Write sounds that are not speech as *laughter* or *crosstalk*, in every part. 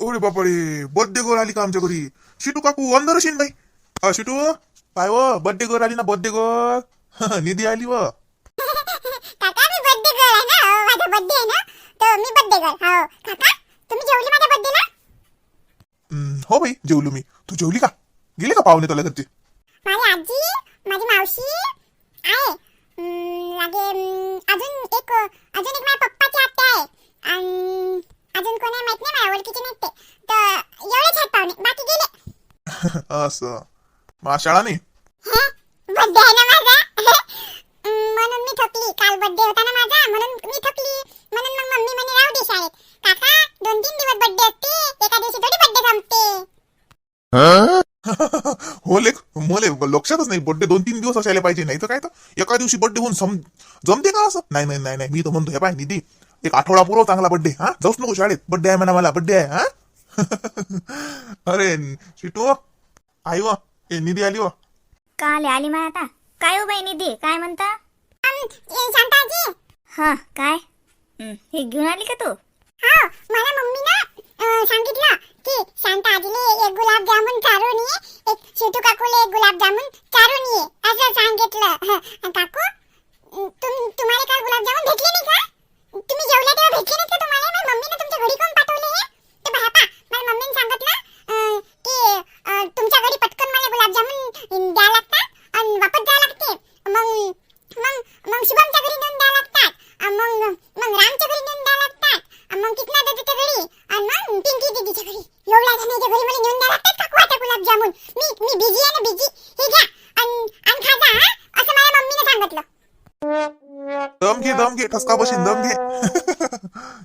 ओरे बापरे birthday girl आली का आमच्या घरी? शिटू काकू अंदर असेल बाई. शिटू काय व बर्थडे गर्ल आली ना बर्थडे गर्ल *laughs* निधी आली व. काका मी बर्थडे गर्ल आहे ना हो, माझा बर्थडे आहे ना तर मी बर्थडे हो. काका तुम्ही जेवली माझ्या बर्थडेला हम्म, हो बाई जेवलो मी. तू जेवली का? गेले का पाहुणे तुला घरचे? माझी आजी माझी मावशी आहे. अजून एक अजून एक माझ्या पप्पाची आत्या आहे. आणि अजून कोण माहीत नाही मला ओळखीचे नाहीत ते. तर एवढेच आहेत पाहुणे. बाकी गेले. *laughs* असं. मग आज शाळा नाही बर्थडे आहे ना माझा? *laughs* म्हणून मी थकली. काल बर्थडे होता ना माझा म्हणून मी थकली. म्हणून मग मम्मी म्हणे राहू दे शाळेत. काका दोन तीन दिवस बर्थडे असते. एका दिवशी थोडी बर्थडे *laughs* हो लेख मले लक्षातच नाही. बर्थडे दोन तीन दिवस असायला पाहिजे. नाही तर काय तर? एका दिवशी बर्थडे होऊन सम जमते का असं? नाही नाही नाही नाही. मी तर म्हणतो हे पाय निधी एक आठवडा पुरव चांगला बर्थडे हा? जाऊच नको शाळेत. बर्थडे आहे म्हणा मला. बर्थडे आहे हा? *laughs* अरे शिटू. आई व ए निधी आली व. काल आली माय आता. काय हो बाई निधी? काय म्हणता? शांताजी. हा काय? हं, हे घेऊन आली का तू? हो मला मम्मीनं अं, सांगितलं की शांता आजीले एक गुलाबजामुन चारून ये. एक शेटू काकूले एक गुलाबजामुन चारून ये. असं सांगितलं. हं, *laughs* आणि काकू तुम तुम्हाला काल गुलाबजामुन भेटले नाही का? तुम्ही जेवल्या तेव्हा भेटले नाही का तुम्हाला माझ्या मम्मीनं तुमच्या घरी कोण पाठवले हे ते बापा माझ्या मम्मीने सांगितलं अं, की अं, तुमच्या घरी पटकन मला गुलाबजामुन द्या लागतात आणि वापस द्या लागते मग मग मग शुभमच्या घरी नेऊन द्या लागतात अन् मग मग रामच्या घरी नेऊन द्या लागतात अन् मग कितना दादाच्या घरी आणि मग पिंकी दीदीच्या घरी एवढ्या जणांच्या घरी मला नेऊन द्या लागतात का आता गुलाबजामुन मी मी बिझी आहे ना बिझी हे घ्या आणि आणि खा जा हा? असं माझ्या मम्मीने सांगितलं दम घे दम घे ठसका बशीन दम *laughs* घे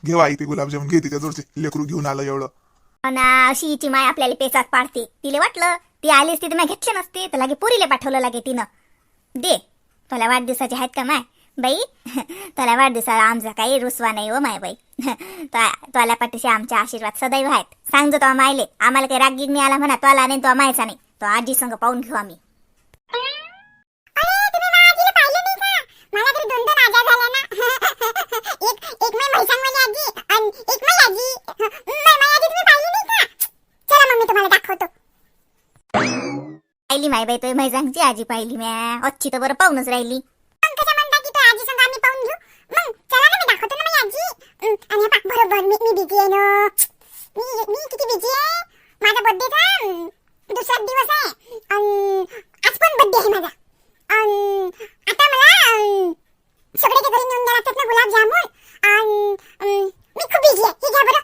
घेऊ आई ते गुलाबजामुन घे तिच्या जोडचे लेकरू घेऊन आलं एवढं. अना अशी हिची माय आपल्याला पेचात पाडते. तिला वाटलं ती आली असती तर मी घेतली नसते तर लागे पुरीला पाठवलं लागे तिनं. दे. तुला वाढदिवसाचे आहेत का माय? बाई *laughs* तुला वाढदिवसाला आमचा काही रुसवा नाही हो माय बाई. *laughs* तुला पाठीशी आमचे आशीर्वाद सदैव आहेत. सांगतो तो मायले आम्हाला काही राग गिग नाही आला म्हणा तो नाही तो मायचा नाही. तो आजी संग पाहून घेऊ आम्ही अरे तुम्ही माझ्या आजीला पाहिलं नाही का मला तरी दोन दोन आजा झाल्या ना एक एक मै म्हैसांगवाली आजी आणि एक मै आजी मै मै आजी तुम्ही पाहिली नाही का? चला मग मी तुम्हाला दाखवतो. पाहिली माय बाई तो मैजांची आजी पाहिली म्या. अच्छी तर बरं पाहूनच राहिली. कशा म्हणता की तो आजी संग आम्ही पाहून घेऊ. मग चला ना मी दाखवतो ना आजी हं, आणि हे पहा, बरोबर मी मी बिझी आहे ना. मी मी किती बिझी आहे? माझा बर्थडेचा दुसरा दिवस आहे. आणि आज पण बर्थडे आहे माझा. आणि आता मला अं, सगळ्याच्या घरी नेऊन द्या लागतात ना गुलाबजामुन. मी खूप बिझी आहे. घ्या बरं.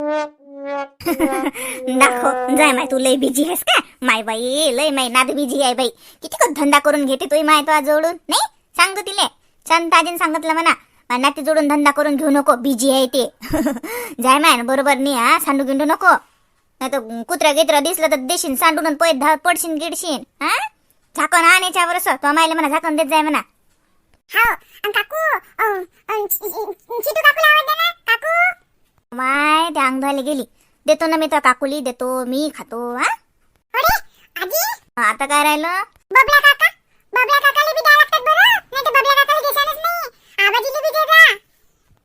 *laughs* दाखव. जाय माय तू लय बिझी आहेस का? माय बाई लय माय नाद बिझी आहे बाई. किती का धंदा करून घेते तुही माय तो जोडून नाही? सांगतो तिले. छान ताजीन सांगितलं म्हणा. नाते जोडून धंदा करून घेऊ नको बिझी आहे ते. *laughs* जाय माय बरोबर नाही हा? सांडू गिंडू नको. नाही तर कुत्रा गित्रा दिसलं तर देशील सांडून आणि धाव पडशीन पडशील गिडशील हा? झाकण आणायच्यावर असं. तो मायला म्हणा झाकण देत जाय म्हणा. हाव आणि काकू अं, अं, चिटू काकूला आवाज दे ना? काकू? माय त्या अंगधुवाली गेली. देतो ना मी तर काकुली देतो मी खातो हा? अरे आजी? आता काय राहिलं? बबला काका. बबला काकाला बी द्या लागतात बरं. नाही तर बबला काकाला देशानच नाही. आबाजीला बी दे जा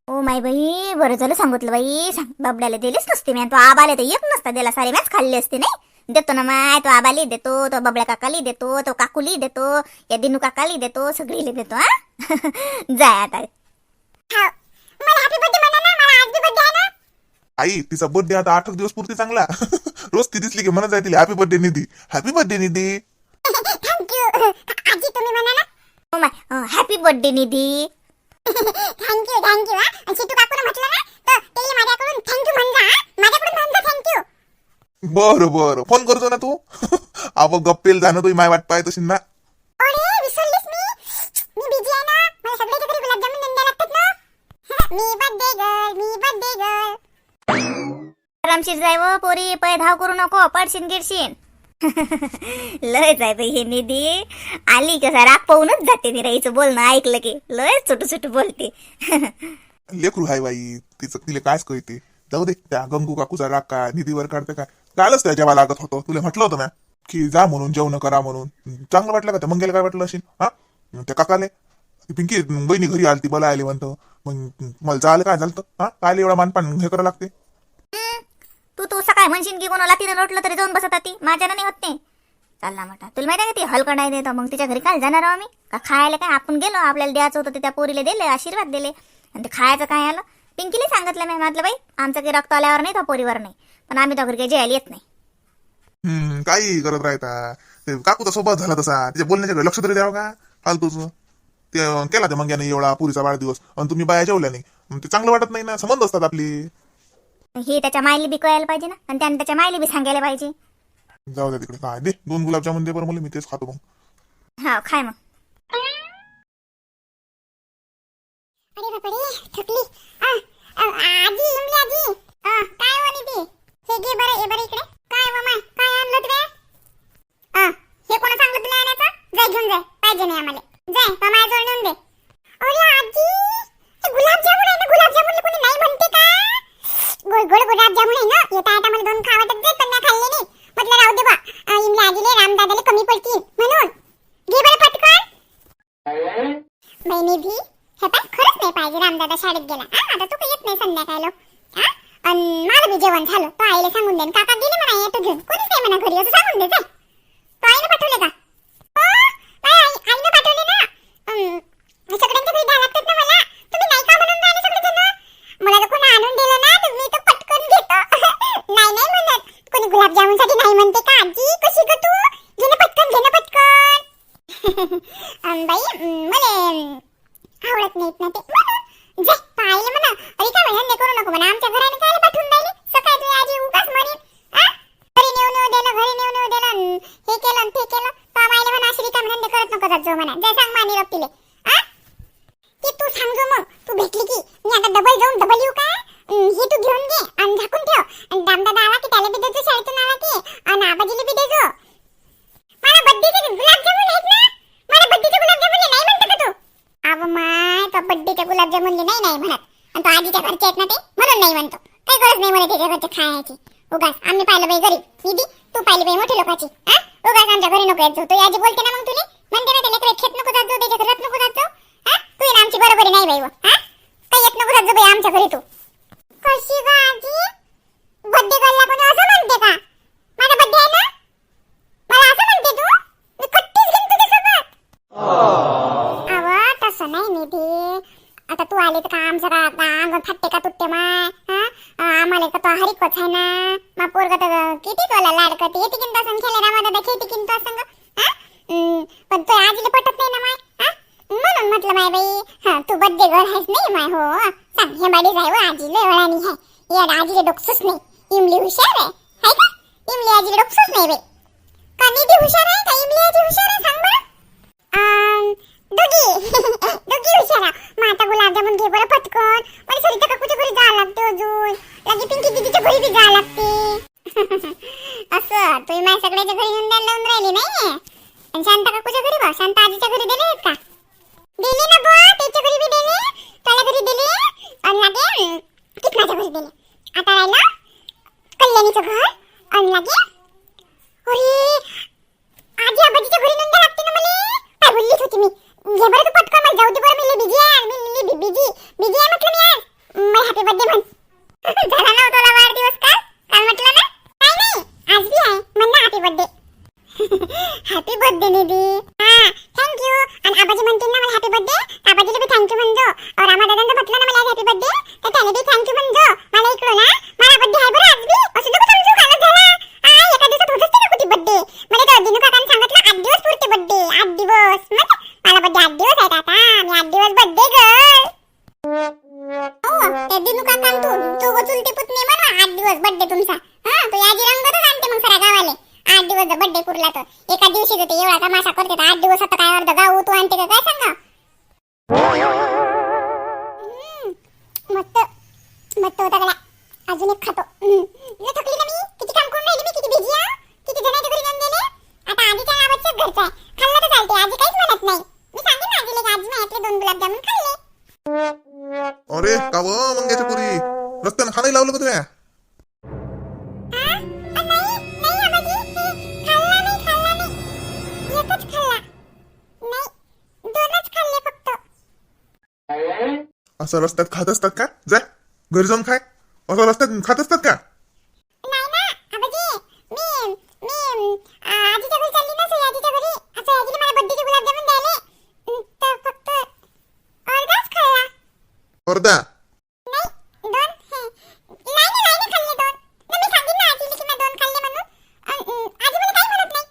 ओ माय बाई बरं झालं सांगितलं बाई. सांग बबड्याला दिलीच नसते मी. तो आबाले तर एक नसता दिला. सारे मॅच खाल्ले असते नाही? देतो ना माय तो आबाली देतो तो बबड्या काकाली देतो तो काकुली देतो या दिनू काकाली देतो सगळीले देतो हा? *laughs* जाय आता. हो. मला हॅपी बर्थडे म्हणा ना मला आज बी बर्थडे आहे ना. आई तिचा बर्थडे आता आठ दिवस पुरते चांगला. *laughs* रोज ती दिसली की म्हणत जाय तिला happy birthday Nidhi happy birthday Nidhi. Thank you *laughs* आजी तुम्ही म्हणा ना. ओ my happy birthday Nidhi. Thank you thank you हा. आणि सिटू काकूने म्हटलं ना तर ते माझ्याकडून थँक्यू म्हणजा हा. माझ्याकडून म्हणजा थँक्यू बरं बरं. फोन करतो ना तू. अब गप्पेल जाणं तुझी माय वाट पाहत असेल ना अरे विसरलीस मी मी बिझी आहे ना मला सगळ्याच्या घरी गुलाबजामुन नेऊन द्या लागतात ना मी बड्डे गर्ल मी बड्डे गर्ल रमशीर जाय व पोरी पै धाव करू नको पडशीन गिरशीन *laughs* लय जाय बाई हे निधी. आली कसा राग पाहूनच जाते निराईचं बोलणं ऐकलं की. लय छोटू छोटू बोलते. लेकरू हाय बाई तिचं तिला कायच कळते. जाऊ दे त्या गंगू काकूचा राग काय निधीवर काढते काय कालच त्या जेव्हा लागत होतो. तुला म्हटलं होतं ना की जा म्हणून जेवण करा म्हणून. चांगलं वाटलं का? त्या मंगेला काय वाटलं असेल हा? त्या काकाले? ती पिंकी बहिणी घरी आलती मला आली म्हणतो. मग मला जायला काय झालं हा? काय एवढा मानपान हे करावं लागते? म्हणशील की कोणाला तिने लोटलं तरी जाऊन बसत ती माझ्यानं नाही होत ते. चालला म्हटलं तुला माहिती आहे का ती हलकं नाही देतो मग तिच्या घरी काय जाणार आम्ही. का खायला काय? आपण गेलो. आपल्याला द्यायचं होतं ते त्या पोरीला दिले आशीर्वाद दिले. आणि ते खायचं काय आलं? पिंकीला सांगितलं मी. म्हटलं बाई आमचं काही रक्त आल्यावर नाही तो पोरीवर नाही. पण आम्ही त्या घरी काही जेवायला येत नाही. हम्म काही करत राहता. ते काकूचा सोबत झाला तसा. तिच्या बोलण्याच्याकडे लक्ष तरी द्यावं का? फालतूच. ते अं, केला त्या मंग्याने एवढा पुरीचा वाढदिवस. आणि तुम्ही बाया जेवल्या नाही. मग ते चांगलं वाटत नाही ना? संबंध असतात आपली. हे त्याच्या मायली बी कळायला पाहिजे ना? आणि त्याने त्याच्या मायली बी सांगायला पाहिजे. जाऊ द्या तिकडे. काय दे. दोन गुलाबजामुन दे बरं मुली मी तेच खातो मग. हा खाय मग. अरे बापरे थकली आ, आ, आजी इमली आजी आ, काय म्हणे ती हे घे बरं हे बरं इकडे काय व माय काय आणलं तुला आ, हे कोणा सांगलं तुला आणायचं जाय घेऊन जाय पाहिजे नाही आम्हाला जाय व माय जवळ नेऊन दे अरे आजी हे गुलाबजामुन आहे ना गुलाबजामुन कोणी नाही म्हणते का गोड गोड गुलाबजामुन आहे ना येता येता मला दोन खावा वाटत जाय पण नाही खाल्ले नाही म्हटलं राहू दे बा आ, इमली आजीले रामदादाले कमी पडतील म्हणून घे बरं पटकन बहिणी भी हे पण खरंच नाही पाहिजे रामदादा शाळेत गेला हा आता तू काही येत नाही संध्याकाळला हा अन मला बी जेवण झालं तो आईला सांगून देन काका गेले म्हणा येतो घेऊन कोणीच नाही म्हणा घरी असं सांगून दे जाय तो आईने पाठवले का हो, नाही, आई- आईने पाठवले ना अं, सगळ्यांच्या घरी द्यावं लागतात ना मला तुम्ही नाही का म्हणून राहिले सगळेजण मला जर कोणी आणून दिलं ना तर मी तर पटकन घेतो नाही नाही म्हणत कोणी गुलाबजामुनसाठी नाही म्हणते का आजी कशी ग तू घे ना पटकन घे ना पटकन अं, बाई अं, मला अं, आवडत नाहीत ना ते म्हणून जे पाहिले म्हणा अरे काय म्हणा करू नको म्हणा आमच्या घराने काय पाठवून राहिले सकाळी तुझी आजी उगाच म्हणेन आ? घरी नेऊ नेऊ दिलं घरी नेऊ नेऊ दिलं अन हे केलं अन ते केलं तर मायले म्हणा श्रीका म्हणून करत नको जात जो म्हणा. जय सांग मानी रक्तीले तिले ते तू सांग मग. तू भेटली की. मी आता डबल जाऊन डबल येऊ का? हे तू घेऊन घे आणि झाकून ठेव. आणि दामदादा आला की त्याला बी देजो शाळेतून आला की. आणि आबाजीला बी देजो. मला बड्डेचे गुलाबजामुन आहेत ना? मला बड्डेचे गुलाबजामुन नाही म्हणतो का तू? अव माय तो बड्डेच्या गुलाबजामुन नाही नाही म्हणत. आणि तो आजीच्या घरचे आहेत ना ते? म्हणून नाही म्हणतो. काही गरज नाही म्हणे त्याच्या घरचे खायची उगाच आम्ही पाहिलं बाई गरीब. निधी? तू पाहिली बाई मोठी लोकांची. हा? उगाच आमच्या घरी नको येत तू याची बोलते ना मग तुले? म्हणते ना त्याला खेत नको जात जाऊ त्याच्या घरात नको जात जाऊ. हा? तू ना आमची बरोबरी नाही बाई हा? काही येत नको जात जाऊ बाई आमच्या घरी तू. कशी ग आजी? बड्डे करला कोणी असं म्हणते का? माझा बड्डे आहे ना? मला असं म्हणते तू? मी कट्टीच घेईन तुझ्यासोबत. अव तसं नाही निधी. आता तू आली तर का आमचं का का अंगण फाटते का तुटते माय? हा अं, आम्हाला का आहे ना. मा पोरग तर किती तोला लाडकं येते किंता संग खेळले रामा दादा खेळते किंता संग? पण तो आजीला पटत नाही ना माय. म्हणून म्हटलं माय बाई हा तू बड्डे घर आहेस नाही माय हो. सांग हे बाडी जाय हो आजी लय वळानी आहे. या आजीला डोकसच नाही. इमली हुशार आहे. हाय का? इमली आजीला डोकसच नाही बाई. का निधी हुशार आहे का? इमली आजी हुशार आहे सांग बरं. दोघी. *laughs* दोघी हुशार. आहे. मग आता गुलाबजामुन घे बरं पटकन. मला सरिता काकूच्या घरी जावं लागते अजून. लगे पिंकी दीदीच्या घरी बी जावं लागते. *laughs* असं. तुम्ही माझ्या सगळ्याच्या घरी येऊन द्यायला लावून राहिली नाही आणि शांता काकूच्या घरी बा शांता आजीच्या घरी दिले आहेत का? दिले ना बुवा. त्याच्या घरी बी दिले. त्याला घरी दिले. आणि लागे अं, किटनाच्या घरी दिले? आता राहिलं कल्याणीचं घर. आणि लागे अरे आजी आबाजीच्या घरी नेऊन द्या लागते ना मला? काय बोललीच होती मी? घे बरं तू पटकन मला जाऊ दे बरं मी बिझी आहे. मी मी बिझी बिझी आहे म्हटलं मी आज. मला हॅपी बर्थडे म्हण. *laughs* झाला ना हो तुला वाढदिवस काल? काल म्हटलं ना? काय नाही. आज बी आहे. म्हण ना happy birthday happy birthday Nidhi. हा थँक्यू आणि आबाजी म्हणतील ना मला हॅपी बर्थडे आबाजीला बी थँक्यू म्हणजो और आम्हा दादांना म्हटलं ना मला हॅपी बर्थडे तर त्याने बी थँक्यू म्हणजो अजून एक खातो. लय थकली ना मी? किती काम करून राहिली मी? किती बिझी आहे? किती जणांच्या घरी जाऊन गेले? आता आजीच्या नावाचं घरचं आहे. खाल्लं तर चालते आजी काहीच म्हणत नाही. मी सांगेन ना आजीला की आजी माझ्यातले दोन गुलाबजामुन खाल्ले. अरे का व मंग्याच्या पुरी? रस्त्यानं खाणे लावलं का फक्त. असं रस्त्यात खात असतात का? जा घरी जाऊन खाय. असं रस्त्यात खात असतात का? नाही ना अं, आजीच्या घरी चालली ना सयाजीच्या घरी. सयाजीने मला बर्थडेचे गुलाबजामुन द्यायले. अं, तर फक्त अर्धाच खाल्ला अर्धा नाही दोन हे. नाही नाही नाही खाल्ले दोन. तर मी सांगितलं ना आजीला की मी दोन खाल्ले म्हणून. अं, अं, आजी मला काही म्हणत नाही.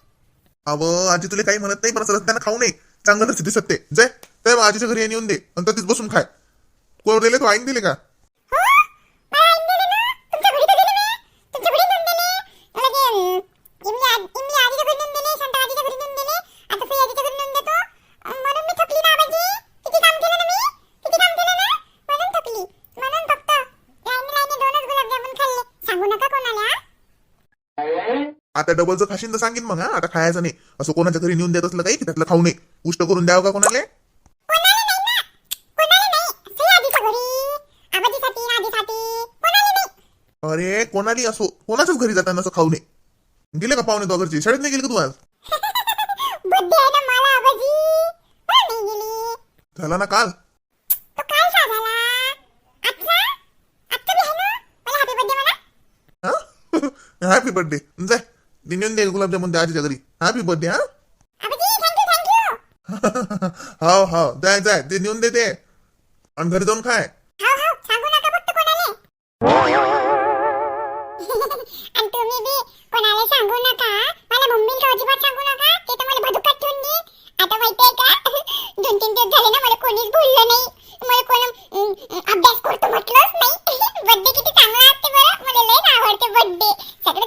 अव आजी तुला काही म्हणत नाही पण असं रस्त्यानं खाऊ नये. चांगलं नसते दिसत ते जाय त्या आजीच्या घरी येऊन दे आणि तिथेच बसून खाय. कोण दिले तो आईन दिले का हो मला आईन दिले ना तुमच्या घरी तर दिले मी तुमच्या घरी नेऊन दिले लगे अं, इमली आ- इमली आजीच्या घरी नेऊन दिले शांता आजीच्या घरी नेऊन दिले आता सई आजीच्या घरी नेऊन देतो अं, म्हणून मी थकली ना आबाजी किती काम केलं ना मी किती काम केलं ना म्हणून थकली म्हणून फक्त लाईनी लाईनी दोनच गुलाबजामुन खाल्ले सांगू नका कोणाला हा? आता डबलचं खाशीन तर सांगेन मग हा आता खायचं नाही. असं कोणाच्या घरी नेऊन देत असलं काही की त्यातलं खाऊ नये. उष्ट करून द्यावं का कोणाला? अरे कोणाली असो. कोणाच्याच घरी जाताना असं खाऊ नये. गेले का पाहुणे दोघरची शाळेत नाही गेली का तू आज? *laughs* झाला ना काल? तो हॅपी बर्थडे जाय ते नेऊन दे गुलाबजामुन आजीच्या घरी हॅपी बर्थडे हा हो हो जाय जाय ते नेऊन दे ते आणि घरी जाऊन खाय अभ्यास करतो म्हटलंच नाही बर्थडे किती चांगला असते बरं मला लयच आवडते बर्थडे सगळे